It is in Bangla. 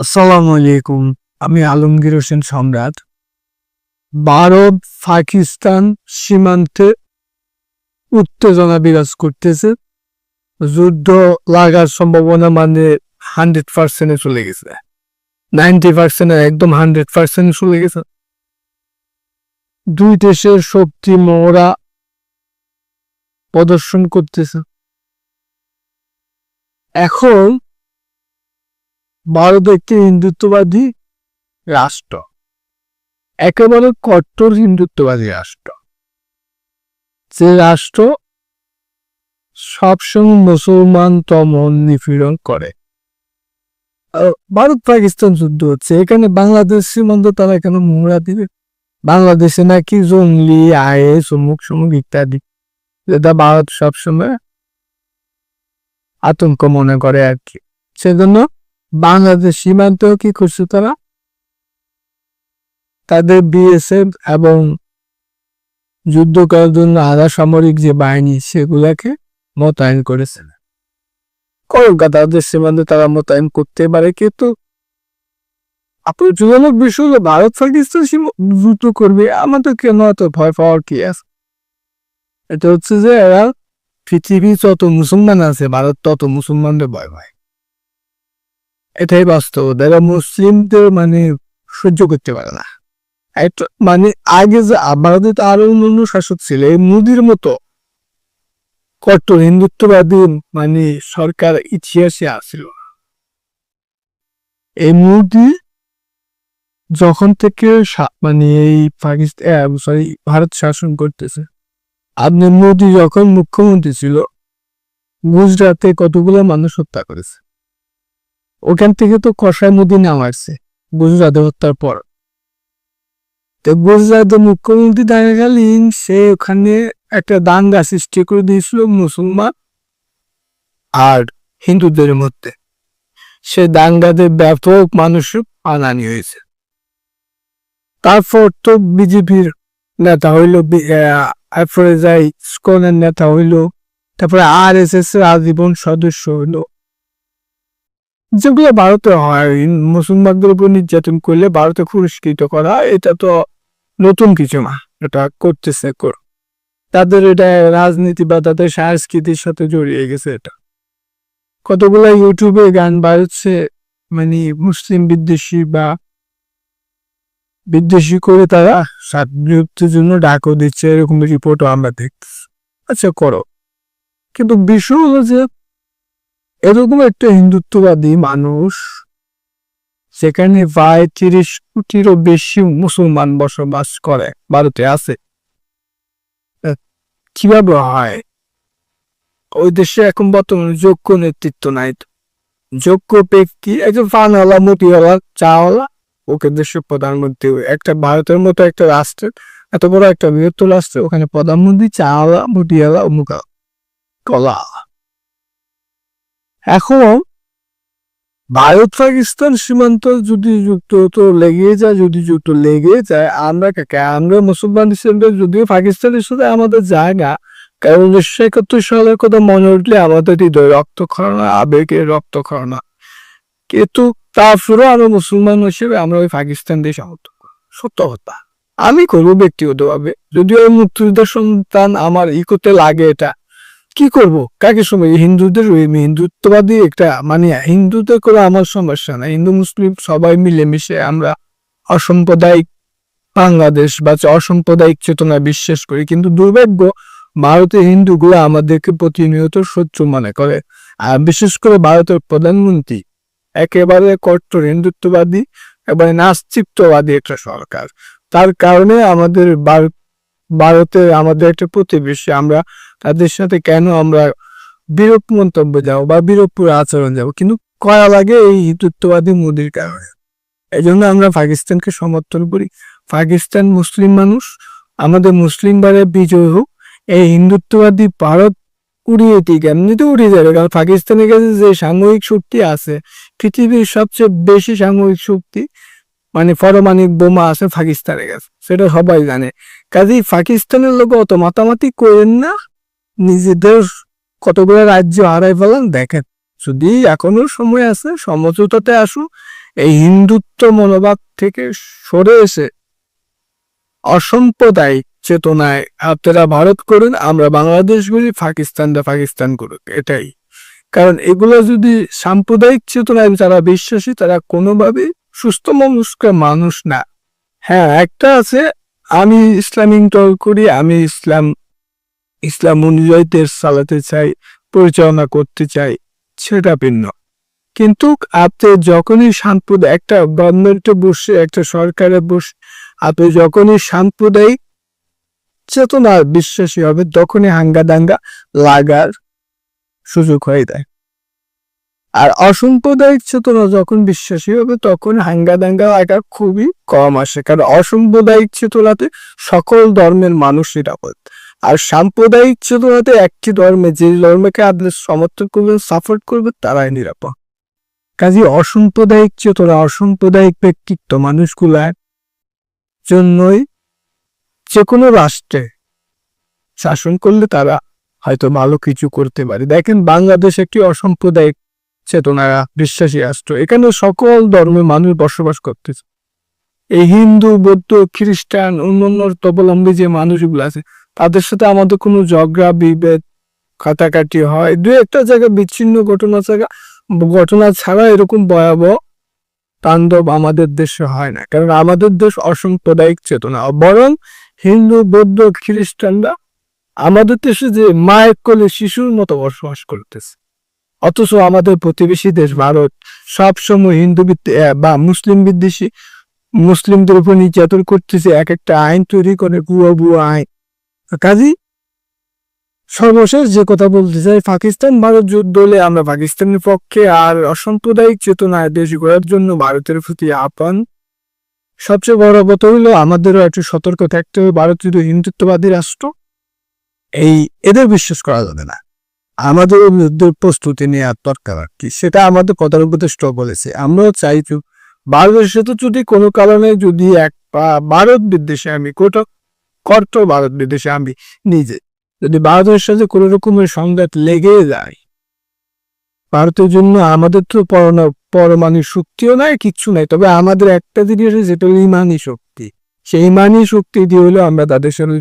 আসসালামু আলাইকুম আমি আলমগীর হোসেন সম্রাট। ভারত পাকিস্তান সীমান্তে উত্তেজনা বিরাজ করতেছে। যুদ্ধ লাগার সম্ভাবনা মানে হান্ড্রেড পার্সেন্টে চলে গেছে। নাইনটি পার্সেন্ট একদম হান্ড্রেড পার্সেন্ট চলে গেছে। দুই দেশের শক্তি মোহরা প্রদর্শন করতেছে। এখন ভারত একটি হিন্দুত্ববাদী রাষ্ট্র। একেবারে কট্টর হিন্দুত্ববাদী রাষ্ট্র। যে রাষ্ট্র সবসময় মুসলমান তমন নিপীড়ন করে। ভারত পাকিস্তান যুদ্ধ হচ্ছে। এখানে বাংলাদেশ সীমান্ত তারা এখানে মোহরা দিবে। বাংলাদেশে নাকি জঙ্গলি, আইএস, অমুক সমুক ইত্যাদি। যেটা ভারত সবসময় আতঙ্ক মনে করে আর কি। সেজন্য বাংলাদেশ সীমান্তেও কি করছে তারা? তাদের বিএসএফ এবং যুদ্ধ করার জন্য আধা সামরিক যে বাহিনী, সেগুলাকে মোতায়েন করেছে। কলকাতা সীমান্তে তারা মোতায়েন করতে পারে, কিন্তু আপত্তিজনক বিষয় হলো ভারত, পাকিস্তান যুদ্ধ করবে, আমাদের কেন এত ভয় পাওয়ার কি আছে? এটা হচ্ছে যে এরা পৃথিবী যত মুসলমান আছে, ভারত তত মুসলমানদের ভয় পায়। এটাই বাস্তব। এরা মুসলিমদের মানে সহ্য করতে পারে না। মানে আগে যে ভারতে তো আরও অন্য শাসক ছিল, এই মোদির মতো কট্টর হিন্দুত্ববাদী মানে সরকার ইতিহাসে আসছিল এই মোদি যখন থেকে মানে এই পাকিস্তান সরি ভারত শাসন করতেছে, আপনি মোদি যখন মুখ্যমন্ত্রী ছিল, গুজরাটে কতগুলো মানুষ হত্যা করেছে? ওখান থেকে তো কষায় মোদি নাম আসছে গুজরাটে হত্যার পর। তো গুজরাটের মুখ্যমন্ত্রী থাকাকালীন সে ওখানে একটা দাঙ্গা সৃষ্টি করে দিয়েছিল মুসলমান আর হিন্দুদের মধ্যে। সে দাঙ্গাতে ব্যাপক মানুষের আনানি হয়েছে। তারপর তো বিজেপির নেতা হইল এরপরে স্কনের নেতা হইল, তারপরে আর এস এস এর আজীবন সদস্য হইল। যেগুলো ভারতে হয় মুসলমানদের উপর নির্যাতন করলে ভারতে পুরস্কৃত করা, এটা তো নতুন কিছু না, এটা করতেছে কর তাদের এটা রাজনীতি বা তাদের সংস্কৃতির সাথে জড়িয়ে গেছে এটা। কতগুলো ইউটিউবে গান বাড়ছে মানে মুসলিম বিদ্বেষী বা বিদ্বেষী করে তারা স্বাধীনতার জন্য ডাকও দিচ্ছে, এরকম রিপোর্টও আমরা দেখতেছি আচ্ছা করো। কিন্তু বিষয় হলো যে এরকম একটা হিন্দুত্ববাদী মানুষ সেখানে প্রায় তিরিশ কোটিরও বেশি মুসলমান বসবাস করে, ভারতে আছে। কীভাবে হয়? ওই দেশে এখন বর্তমানে যোগ্য নেতৃত্ব নাই। যোগ্য ব্যক্তি, একজন ফানওয়ালা মুটিওয়ালা চাওয়ালা, ওকে দেশের প্রধানমন্ত্রী, একটা ভারতের মতো একটা রাষ্ট্রের, এত বড় একটা বৃহত্তর রাষ্ট্রে, ওখানে প্রধানমন্ত্রী, চাওয়ালা মুটিওয়ালা অমুকা কলা। এখন ভারত পাকিস্তান সীমান্ত যদি যুক্ত তো লেগে যায়, যদি যুক্ত লেগে যায়, আমরা কাকে আমরা মুসলমান হিসেবে যদিও পাকিস্তানের সাথে আমাদের জায়গা কারণ উনিশশো একাত্তর সালের কথা মনে উঠলে আমাদের হৃদয় রক্তক্ষরণা আবেগে রক্তক্ষরণা কিন্তু তারপরেও আমরা মুসলমান হিসেবে আমরা ওই পাকিস্তান দেশ করি। সত্য কথা আমি করব ব্যক্তিগতভাবে, যদিও ওই মুক্তিযোদ্ধার সন্তান আমার ইকোতে লাগে এটা কি করব? কাকে সময়? হিন্দুদের হিন্দুত্ববাদী একটা মানে হিন্দুদের করে আমার সমস্যা না হিন্দু, মুসলিম সবাই মিলেমিশে আমরা অসাম্প্রদায়িক বাংলাদেশ বা অসাম্প্রদায়িক চেতনায় বিশ্বাস করি। কিন্তু দুর্ভাগ্য, ভারতের হিন্দুগুলো আমাদেরকে প্রতিনিয়ত শত্রু মনে করে। আর বিশেষ করে ভারতের প্রধানমন্ত্রী, একেবারে কট্টর, হিন্দুত্ববাদী এবারে নাস্তিত্ববাদী একটা সরকার। তার কারণে আমাদের ভার- ভারতে আমাদের একটা প্রতিবেশী, আমরা তাদের সাথে কেন আমরা বিরূপ মন্তব্য যাব বা বিরূপপুর আচরণ যাব? কিন্তু করা লাগে এই হিন্দুত্ববাদী মোদির কারণে। এই জন্য আমরা পাকিস্তানকে সমর্থন করি। পাকিস্তান মুসলিম মানুষ, আমাদের মুসলিম বারে বিজয় হোক, এই হিন্দুত্ববাদী ভারত উড়িয়ে দিক এমনিতে উড়িয়ে যাবে, কারণ পাকিস্তানের কাছে যে সামরিক শক্তি আছে, পৃথিবীর সবচেয়ে বেশি সামরিক শক্তি মানে পরমাণিক বোমা আছে পাকিস্তানের কাছে, সেটা সবাই জানে। কাজেই পাকিস্তানের লোক অত মাতামাতি করেন না। নিজেদের কতগুলো রাজ্য হারাই ফেলান? দেখেন, যদি এখনও সময় আছে, সমঝোতাতে আসুন। এই হিন্দুত্ব মনোভাব থেকে সরে এসে অসাম্প্রদায়িক চেতনায় আপনারা ভারত করুন, আমরা বাংলাদেশ করি পাকিস্তানরা পাকিস্তান করুক, এটাই। কারণ এগুলো যদি সাম্প্রদায়িক চেতনায় যারা বিশ্বাসী, তারা কোনোভাবে সুস্থ মনস্ক মানুষ না। হ্যাঁ একটা আছে, আমি ইসলামিক দল করি, আমি ইসলাম ইসলাম অনুযায়ী দেশ চালাতে চাই, পরিচালনা করতে চাই, সেটা ভিন্ন। কিন্তু আপনি যখনই সাম্প্রদায়িক একটা গভর্নমেন্টে বসে, একটা সরকারে বসে, আপনি যখনই সাম্প্রদায়িক চেতনার বিশ্বাসী হবে তখনই হাঙ্গা দাঙ্গা লাগার সুযোগ হয়ে যায়। আর অসাম্প্রদায়িক চেতনা যখন বিশ্বাসী হবে, তখন হাঙ্গা দাঙ্গা লাগা খুবই কম আসে। কারণ অসাম্প্রদায়িক চেতনাতে সকল ধর্মের মানুষেরা হয় আর সাম্প্রদায়িক চেতনাতে একটি ধর্মে যে ধর্মকে আপনি সমর্থন করবেন সাপোর্ট করবেন তারাই নিরাপদ। কাজে অসাম্প্রদায়িক চেতনা, অসাম্প্রদায়িক ব্যক্তিত্ব মানুষগুলার জন্যই যে কোনো রাষ্ট্রে শাসন করলে তারা হয়তো ভালো কিছু করতে পারে। দেখেন, বাংলাদেশ একটি অসাম্প্রদায়িক চেতনা, বিশ্বাসী রাষ্ট্র। এখানে সকল ধর্মের মানুষ বসবাস করতেছে। এই হিন্দু, বৌদ্ধ, খ্রিস্টান, অন্যান্য তবলম্বী যে মানুষগুলো আছে তাদের সাথে আমাদের কোনো ঝগড়া, বিভেদ, কাটাকাটি হয়। দু একটা জায়গায় বিচ্ছিন্ন ঘটনা জায়গা ঘটনা ছাড়া এরকম ভয়াবহ তাণ্ডব আমাদের দেশে হয় না। কারণ আমাদের দেশ অসাম্প্রদায়িক চেতনা। বরং হিন্দু, বৌদ্ধ, খ্রিস্টানরা আমাদের দেশে যে মায়ের কোলে শিশুর মতো বসবাস করতেছে। অথচ আমাদের প্রতিবেশী দেশ ভারত সবসময় হিন্দু বা মুসলিম বিদ্বেষী, মুসলিমদের উপর নির্যাতন করতেছে। এক একটা আইন তৈরি করে বুয়া বুয়া আইন। কাজী, সর্বশেষ যে কথা বলতে চাই, পাকিস্তান ভারত যুদ্ধ হলে আমরা পাকিস্তানের পক্ষে আর অসাম্প্রদায়িক চেতনায় দেশ গড়ার জন্য ভারতের প্রতি আহ্বান সবচেয়ে বড় কথা হলো আমাদেরও একটু সতর্ক থাকতে হবে, ভারত যদি হিন্দুত্ববাদী রাষ্ট্র, এই এদের বিশ্বাস করা যাবে না। আমাদের যুদ্ধের প্রস্তুতি নেওয়ার দরকার আর কি, সেটা আমাদের প্রধান উপদেষ্ট বলেছে। আমরাও চাই যে, ভারতের সাথে যদি কোনো কারণে যদি এক ভারত বিদ্বেষে আমি কোটা কর্ত ভারত বিদেশে আমি নিজে। যদি ভারতের সাথে কোনো রকমের সংঘাত লেগে যায়, ভারতের জন্য আমাদের তো পরমা পরমাণু শক্তিও নাই, কিচ্ছু নাই। তবে আমাদের একটা জিনিস যেটা ইমানি শক্তি। সেই ইমানি শক্তি দিয়ে হলো আমরা তাদের সাথে